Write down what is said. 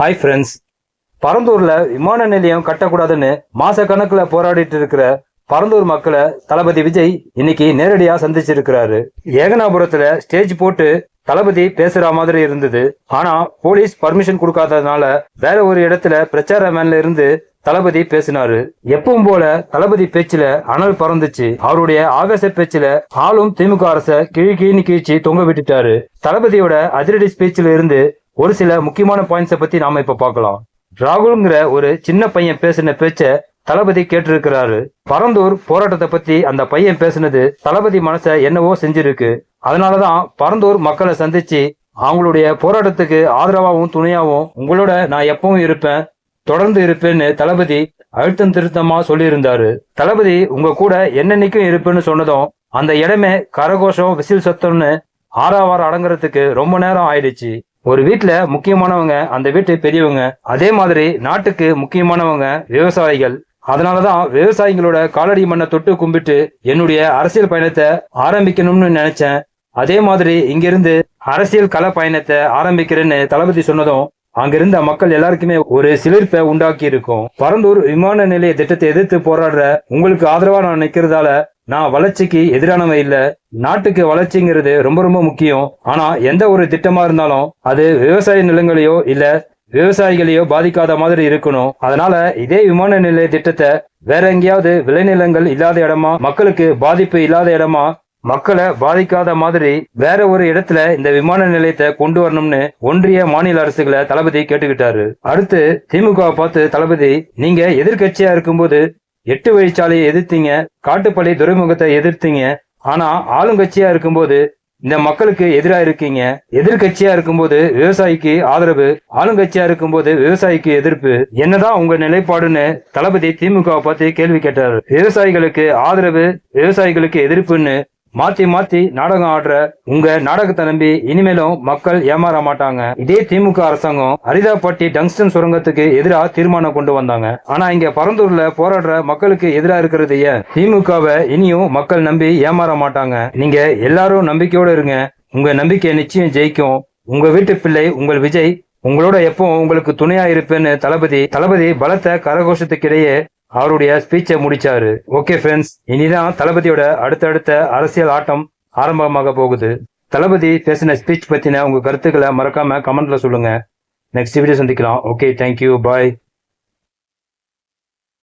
Hi friends பரந்தூர்ல விமான நிலையம் கட்டக்கூடாதுன்னு மாச கணக்குல போராடிட்டு இருக்கிற பரந்தூர் மக்களை தளபதி விஜய் இன்னைக்கு நேரடியா சந்திச்சிருக்கிறாரு. ஏகனாபுரத்துல ஸ்டேஜ் போட்டு தளபதி பேசுற மாதிரி இருந்தது. ஆனா போலீஸ் பர்மிஷன் கொடுக்காததுனால வேற ஒரு இடத்துல பிரச்சார மேன்ல இருந்து தளபதி பேசினாரு. எப்பவும் போல தளபதி பேச்சுல அனல் பறந்துச்சு. அவருடைய ஆவேச பேச்சுல ஆளும் திமுக அரச கிழி கிழின்னு கீழ்ச்சி தொங்க விட்டுட்டாரு. தளபதியோட அதிரடி ஸ்பீச்சில் இருந்து ஒரு சில முக்கியமான பாயிண்ட்ஸை பத்தி நாம இப்ப பார்க்கலாம். ராகுல்ங்கிற ஒரு சின்ன பையன் பேசின பேச்ச தளபதி கேட்டிருக்கிறாரு. பரந்தூர் போராட்டத்தை பத்தி அந்த பையன் பேசினது தளபதி மனச என்னவோ செஞ்சிருக்கு. அதனாலதான் பரந்தூர் மக்களை சந்திச்சு அவங்களுடைய போராட்டத்துக்கு ஆதரவாகவும் துணையாகவும் உங்களோட நான் எப்பவும் இருப்பேன் தொடர்ந்து இருப்பேன்னு தளபதி அழுத்தம் திருத்தமா சொல்லியிருந்தாரு. தளபதி உங்க கூட என்னன்னைக்கும் இருப்பேன்னு சொன்னதும் அந்த இடமே கரகோஷம் விசில் சத்தம்னு ஆறாவாரம் அடங்குறதுக்கு ரொம்ப நேரம் ஆயிடுச்சு. ஒரு வீட்டில் முக்கியமானவங்க அந்த வீட்டு பெரியவங்க அதே மாதிரி நாட்டுக்கு முக்கியமானவங்க விவசாயிகள். அதனாலதான் விவசாயிகளோட காலடி மண்ணை தொட்டு கும்பிட்டு என்னுடைய அரசியல் பயணத்தை ஆரம்பிக்கணும்னு நினைச்சேன். அதே மாதிரி இங்கிருந்து அரசியல் கள பயணத்தை ஆரம்பிக்கிறேன்னு தளபதி சொன்னதும் அங்கிருந்த மக்கள் எல்லாருக்குமே ஒரு சிலிர்ப்பை உண்டாக்கி இருக்கும் பரந்தூர் விமான நிலைய திட்டத்தை எதிர்த்து போராடுற உங்களுக்கு ஆதரவா நான் நிக்கிறதால நான் வளர்ச்சிக்கு எதிரானவன் இல்லை. நாட்டுக்கு வளர்ச்சிங்கிறது ரொம்ப ரொம்ப முக்கியம். ஆனா எந்த ஒரு திட்டமா இருந்தாலும் அது விவசாய நிலங்களையோ இல்ல விவசாயிகளையோ பாதிக்காத மாதிரி இருக்கணும். அதனால இதே விமான நிலைய திட்டத்தை வேற எங்கேயாவது விளைநிலங்கள் இல்லாத இடமா மக்களுக்கு பாதிப்பு இல்லாத இடமா மக்களை பாதிக்காத மாதிரி வேற ஒரு இடத்துல இந்த விமான நிலையத்தை கொண்டு வரணும்னு ஒன்றிய மாநில அரசுகளை தளபதி கேட்டுக்கிட்டாரு. அடுத்து திமுக பார்த்து தளபதி நீங்க எதிர்கட்சியா இருக்கும்போது எட்டு வழிச்சாலையை எதிர்த்தீங்க. காட்டுப்பள்ளி துறைமுகத்தை எதிர்த்தீங்க. ஆனா ஆளுங்கட்சியா இருக்கும்போது இந்த மக்களுக்கு எதிராக இருக்கீங்க. எதிர்கட்சியா இருக்கும்போது விவசாயிக்கு ஆதரவு. ஆளுங்கட்சியா இருக்கும்போது விவசாயிக்கு எதிர்ப்பு. என்னதான் உங்க நிலைப்பாடுன்னு தளபதி திமுக பார்த்து கேள்வி கேட்டாரு. விவசாயிகளுக்கு ஆதரவு விவசாயிகளுக்கு எதிர்ப்புன்னு மாத்தி மாத்தி நாடகம் ஆடுற உங்க நாடகத்தை நம்பி இனிமேலும் மக்கள் ஏமாற மாட்டாங்க. இதே திமுக அரசாங்கம் அரிதாப்பட்டி டங்ஸ்டன் சுரங்கத்துக்கு எதிராக தீர்மானம் கொண்டு வந்தாங்க. ஆனா இங்க பரந்தூர்ல போராடுற மக்களுக்கு எதிராக இருக்கிறது ஏன்? திமுகவை இனியும் மக்கள் நம்பி ஏமாற மாட்டாங்க. நீங்க எல்லாரும் நம்பிக்கையோட இருங்க. உங்க நம்பிக்கை நிச்சயம் ஜெயிக்கும். உங்க வீட்டு பிள்ளை உங்கள் விஜய் உங்களோட எப்போ உங்களுக்கு துணையா இருப்பேன்னு தளபதி தளபதி பலத்த கரகோஷத்துக்கிடையே அவருடைய ஸ்பீச்சை முடிச்சாரு. ஓகே ஃப்ரெண்ட்ஸ் இனிதான் தளபதியோட அடுத்தடுத்த அரசியல் ஆட்டம் ஆரம்பமாக போகுது. தளபதி பேசின ஸ்பீச் பத்தின உங்க கருத்துக்களை மறக்காம கமெண்ட்ல சொல்லுங்க. நெக்ஸ்ட் வீடியோ சந்திக்கலாம். Okay thank you bye